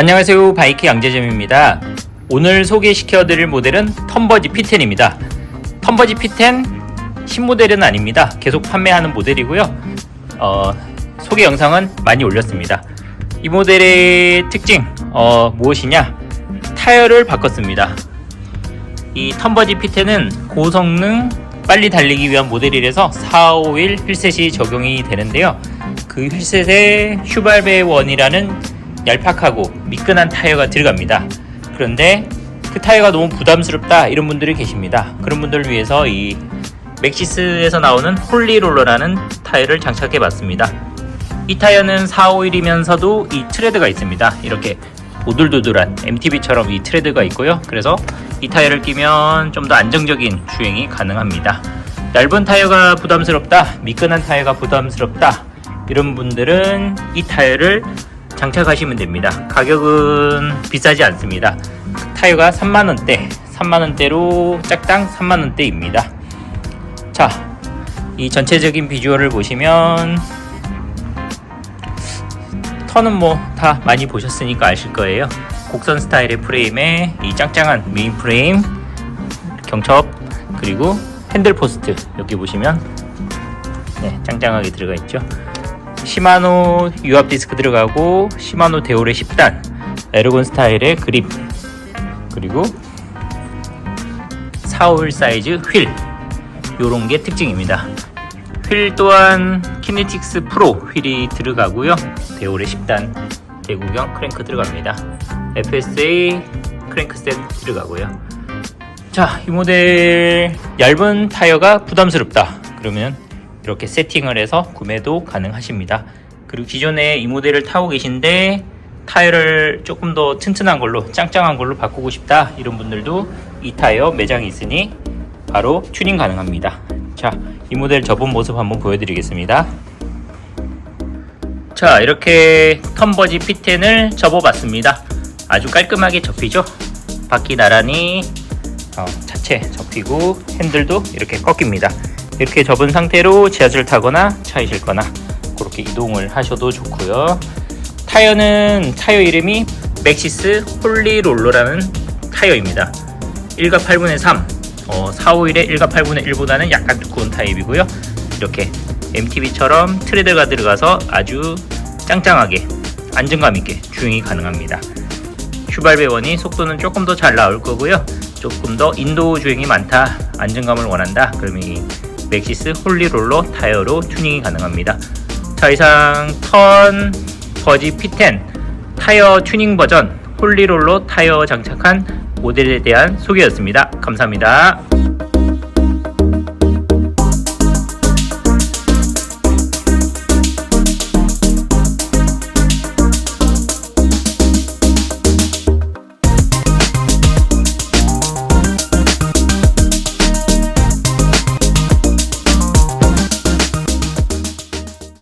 안녕하세요. 바이크 양재점입니다. 오늘 소개시켜 드릴 모델은 텀버지 P10입니다. 텀버지 P10 신모델은 아닙니다. 계속 판매하는 모델이고요. 어, 소개 영상은 많이 올렸습니다. 이 모델의 특징 어, 무엇이냐? 타이어를 바꿨습니다. 이 텀버지 P10은 고성능 빨리 달리기 위한 모델이라서 451 휠셋이 적용이 되는데요. 그 휠셋에 슈발베 원이라는 얄팍하고 미끈한 타이어가 들어갑니다. 그런데 그 타이어가 너무 부담스럽다 이런 분들이 계십니다. 그런 분들을 위해서 이 맥시스에서 나오는 홀리롤러라는 타이어를 장착해 봤습니다. 이 타이어는 451이면서도 이 트레드가 있습니다. 이렇게 오돌도돌한 MTB처럼 이 트레드가 있고요. 그래서 이 타이어를 끼면 좀 더 안정적인 주행이 가능합니다. 얇은 타이어가 부담스럽다, 미끈한 타이어가 부담스럽다 이런 분들은 이 타이어를 장착하시면 됩니다. 가격은 비싸지 않습니다. 타이어가 3만원대, 3만원대로 짝당 3만원대입니다. 자, 이 전체적인 비주얼을 보시면 턴은 뭐 다 많이 보셨으니까 아실 거예요. 곡선 스타일의 프레임에 이 짱짱한 메인 프레임, 경첩, 그리고 핸들 포스트 여기 보시면 네, 짱짱하게 들어가 있죠. 시마노 유압 디스크 들어가고 시마노 데오레 10단 에르곤 스타일의 그립 그리고 451 사이즈 휠 요런 게 특징입니다. 휠 또한 키네틱스 프로 휠이 들어가고요. 데오레 10단 대구경 크랭크 들어갑니다. FSA 크랭크셋 들어가고요. 자 이 모델 얇은 타이어가 부담스럽다. 그러면 이렇게 세팅을 해서 구매도 가능하십니다. 그리고 기존에 이 모델을 타고 계신데 타이어를 조금 더 튼튼한 걸로 짱짱한 걸로 바꾸고 싶다 이런 분들도 이 타이어 매장에 있으니 바로 튜닝 가능합니다. 자, 이 모델 접은 모습 한번 보여드리겠습니다. 자, 이렇게 텀버지 P10을 접어봤습니다. 아주 깔끔하게 접히죠? 바퀴 나란히 어, 차체 접히고 핸들도 이렇게 꺾입니다. 이렇게 접은 상태로 지하철 타거나 차에 실거나 그렇게 이동을 하셔도 좋고요. 타이어는 타이어 이름이 맥시스 홀리롤러라는 타이어입니다. 1과 8분의 3, 어, 451의 1과 8분의 1보다는 약간 두꺼운 타입이고요. 이렇게 MTB처럼 트레드가 들어가서 아주 짱짱하게 안정감 있게 주행이 가능합니다. 슈발 배원이 속도는 조금 더 잘 나올 거고요. 조금 더 인도 주행이 많다, 안정감을 원한다. 그러면 이 맥시스 홀리롤러 타이어로 튜닝이 가능합니다. 자 이상 턴 버지 P10 타이어 튜닝 버전 홀리롤러 타이어 장착한 모델에 대한 소개였습니다. 감사합니다.